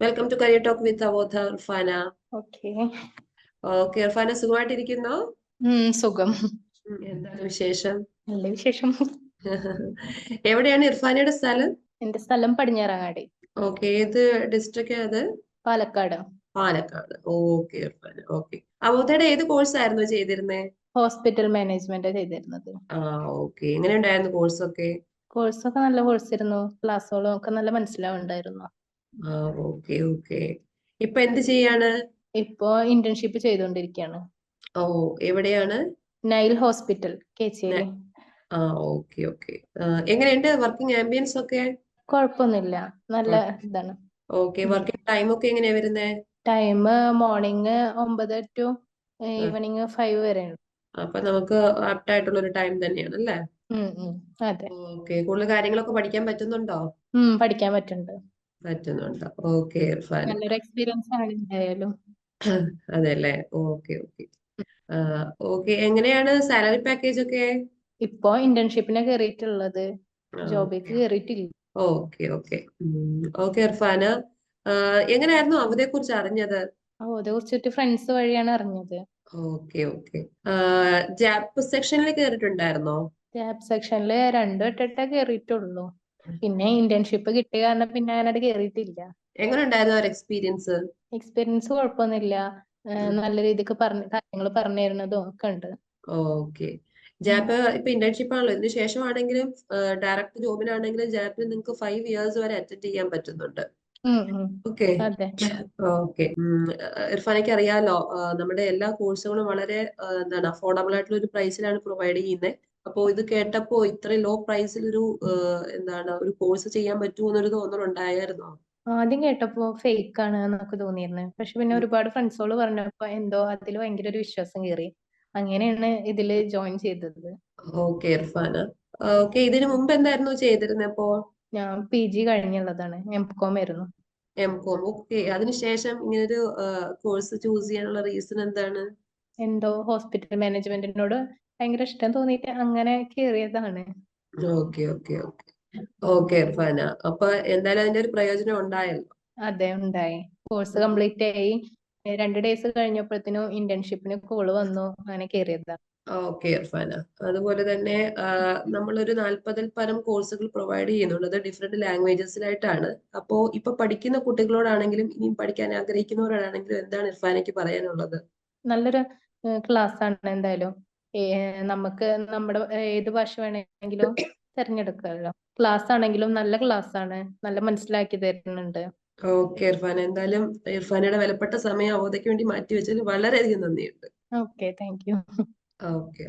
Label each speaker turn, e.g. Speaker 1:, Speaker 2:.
Speaker 1: Welcome to career talk with Avodha Irfana
Speaker 2: okay
Speaker 1: Irfana സുഖമായിട്ടിരിക്കുന്നോ?
Speaker 2: സുഖം.
Speaker 1: എന്താണ് വിശേഷം?
Speaker 2: നല്ല വിശേഷം.
Speaker 1: എവിടെയാണ് ഇർഫാനയുടെ സ്ഥലം?
Speaker 2: എന്റെ സ്ഥലം പടിഞ്ഞാറങ്ങാടി.
Speaker 1: ഓക്കെ ഏത് ഡിസ്ട്രിക്റ്റ് അത്?
Speaker 2: പാലക്കാട്.
Speaker 1: പാലക്കാട്. ഓക്കെ ഇർഫാന. ഓക്കെ അവോധയുടെ ഏത് കോഴ്സ് ആയിരുന്നു ചെയ്തിരുന്നത്
Speaker 2: ഹോസ്പിറ്റൽ മാനേജ്മെന്റ് ചെയ്തിരുന്നത്.
Speaker 1: ആ ഓക്കെ എങ്ങനെ ഉണ്ടായിരുന്നു കോഴ്സ് ഒക്കെ?
Speaker 2: കോഴ്സൊക്കെ നല്ല കോഴ്സ് ആയിരുന്നു. ക്ലാസ്സുകളും ഒക്കെ നല്ല മനസ്സിലാവുണ്ടായിരുന്നു.
Speaker 1: ആ ഓക്കെ ഓക്കെ. ഇപ്പൊ എന്ത് ചെയ്യാണ്?
Speaker 2: ഇപ്പോ ഇന്റേൺഷിപ്പ് ചെയ്തുകൊണ്ടിരിക്കുകയാണ്
Speaker 1: ഓ എവിടെയാണ്?
Speaker 2: Nile hospital Kecheri.
Speaker 1: ആ ഓക്കെ ഓക്കെ. എങ്ങനെയുണ്ട് വർക്കിംഗ് ആംബിയൻസ് ഒക്കെ?
Speaker 2: കുഴപ്പമൊന്നുമില്ല നല്ല ഇതാണ്.
Speaker 1: ഓക്കെ വർക്കിംഗ് ടൈം ഒക്കെ എങ്ങനെയാ വരുന്നേ?
Speaker 2: ടൈം മോർണിംഗ് ഒമ്പത് ടു ഈവനിങ് ഫൈവ് വരെയാണ്
Speaker 1: അപ്പൊ നമുക്ക് ആപ്റ്റ് ആയിട്ടുള്ള ഒരു ടൈം തന്നെയാണ് അല്ലേ?
Speaker 2: അതെ.
Speaker 1: ഓക്കെ കൂടുതൽ കാര്യങ്ങളൊക്കെ പഠിക്കാൻ പറ്റുന്നുണ്ടോ?
Speaker 2: പഠിക്കാൻ പറ്റുന്നുണ്ട്.
Speaker 1: പറ്റുന്നുണ്ട്. ഓക്കെ ഇർഫാൻ
Speaker 2: നല്ലൊരു എക്സ്പീരിയൻസ് ആണ് എന്തായാലും.
Speaker 1: അതെ അല്ലേ ഓക്കെ ഓക്കെ ഓക്കെ എങ്ങനെയാണ് സാലറി പാക്കേജ് ഒക്കെ?
Speaker 2: ഇപ്പോ ഇന്റേൺഷിപ്പിനെ കയറിയിട്ടുള്ളത് ജോബിക്ക് കയറിയിട്ടില്ല
Speaker 1: ഓക്കെ ഓക്കെ ഓക്കെ ഇർഫാന്. എങ്ങനെയായിരുന്നു അവധയെ കുറിച്ച് അറിഞ്ഞത്
Speaker 2: അതേ കുറിച്ചിട്ട് ഫ്രണ്ട്സ് വഴിയാണ് അറിഞ്ഞത്.
Speaker 1: ഓക്കെ ഓക്കെ ജാപ്പ് സെക്ഷനിൽ കയറിയിട്ടുണ്ടായിരുന്നോ
Speaker 2: ജാപ്പ് സെക്ഷനിൽ രണ്ടു വട്ടത്തെ കയറിയിട്ടുള്ളൂ പിന്നെ ഇന്റേൺഷിപ്പ് കിട്ടിയ കാരണം പിന്നെ അങ്ങനെ കേറിയിട്ടില്ല.
Speaker 1: എങ്ങനെ ഉണ്ടായിരുന്നു ഒരു എക്സ്പീരിയൻസ്
Speaker 2: എക്സ്പീരിയൻസ് കുഴപ്പമൊന്നുമില്ല നല്ല രീതിക്ക് പറഞ്ഞ കാര്യങ്ങൾ പറഞ്ഞു തരുന്നതും ഒക്കെ ഉണ്ട്.
Speaker 1: ഓക്കെ. ജാപ്പ് ഇപ്പൊ ഇന്റേൺഷിപ്പ് ആണല്ലോ. ഇതിന് ശേഷമാണെങ്കിലും ഡയറക്റ്റ് ജോബിനാണെങ്കിലും ജാപ്പിൽ നിങ്ങൾക്ക് ഫൈവ് ഇയേഴ്സ് വരെ അറ്റൻഡ് ചെയ്യാൻ പറ്റുന്നുണ്ട്. ഓക്കെ. ഓക്കെ. ഇർഫാനയ്ക്ക് അറിയാലോ നമ്മുടെ എല്ലാ കോഴ്സുകളും വളരെ എന്താണ് അഫോർഡബിൾ ആയിട്ടുള്ള ഒരു പ്രൈസിലാണ് പ്രൊവൈഡ് ചെയ്യുന്നത് അപ്പോൾ ഇത് കേട്ടപ്പോ ഇത്ര ലോ പ്രൈസിൽ ഒരു എന്താണ് ഒരു കോഴ്സ് ചെയ്യാൻ പറ്റുമോ തോന്നൽ ഉണ്ടായിരുന്നോ
Speaker 2: ആദ്യം കേട്ടപ്പോ ഫേക്ക് ആണ് എന്നൊക്കെ തോന്നിയിരുന്നു. പക്ഷെ പിന്നെ ഒരുപാട് ഫ്രണ്ട്സുകൾ പറഞ്ഞപ്പോ എന്തോ അതിൽ ഭയങ്കര ഒരു വിശ്വാസം കയറി അങ്ങനെയാണ് ഇതിൽ ജോയിൻ ചെയ്തത്.
Speaker 1: ഓക്കെ ഇർഫാന. ഓക്കെ ഇതിനു മുമ്പ് എന്തായിരുന്നു ചെയ്തിരുന്നത് അപ്പോ?
Speaker 2: ഞാൻ പി ജി കഴിഞ്ഞുള്ളതാണ്. എം കോം ആയിരുന്നു.
Speaker 1: എം കോം ഓക്കെ അതിനുശേഷം ഇങ്ങനൊരു കോഴ്സ് ചൂസ് ചെയ്യാനുള്ള റീസൺ എന്താണ്?
Speaker 2: എന്തോ ഹോസ്പിറ്റൽ മാനേജ്മെന്റിനോട് ഭയങ്കര ഇഷ്ടം തോന്നിയിട്ട് അങ്ങനെ കേറിയതാണ്.
Speaker 1: Okay okay okay. Okay Irfana അപ്പൊ എന്തായാലും അതിന്റെ ഒരു പ്രയോജനം ഉണ്ടായല്ലോ.
Speaker 2: അതെ ഉണ്ടായി. കോഴ്സ് കംപ്ലീറ്റ് ആയി. രണ്ട് ഡേയ്സ് കഴിഞ്ഞപ്പോഴത്തേനും ഇന്റേൺഷിപ്പിന് കോൾ വന്നു. അങ്ങനെ കയറിയതാണ്
Speaker 1: ഓക്കെ ഇർഫാന അതുപോലെ തന്നെ നമ്മളൊരു നാൽപ്പതിൽ പരം കോഴ്സുകൾ പ്രൊവൈഡ് ചെയ്യുന്നുള്ളത് ഡിഫറെന്റ് ലാംഗ്വേജസിലായിട്ടാണ് അപ്പോ ഇപ്പൊ പഠിക്കുന്ന കുട്ടികളോടാണെങ്കിലും ഇനിയും പഠിക്കാൻ ആഗ്രഹിക്കുന്നവരോടാണെങ്കിലും എന്താണ് ഇർഫാനയ്ക്ക് പറയാനുള്ളത്?
Speaker 2: നല്ലൊരു ക്ലാസ് ആണ് എന്തായാലും. നമുക്ക് നമ്മുടെ ഏത് ഭാഷ വേണമെങ്കിലും തിരഞ്ഞെടുക്കാമല്ലോ. ക്ലാസ് ആണെങ്കിലും നല്ല ക്ലാസ് ആണ് നല്ല മനസ്സിലാക്കി തരുന്നുണ്ട്.
Speaker 1: ഓക്കെ ഇർഫാന എന്തായാലും ഇർഫാനയുടെ വിലപ്പെട്ട സമയം അവധയ്ക്ക് വേണ്ടി മാറ്റി വെച്ചതിന് വളരെയധികം നന്ദിയുണ്ട്.
Speaker 2: Okay thank you.
Speaker 1: ഓക്കെ.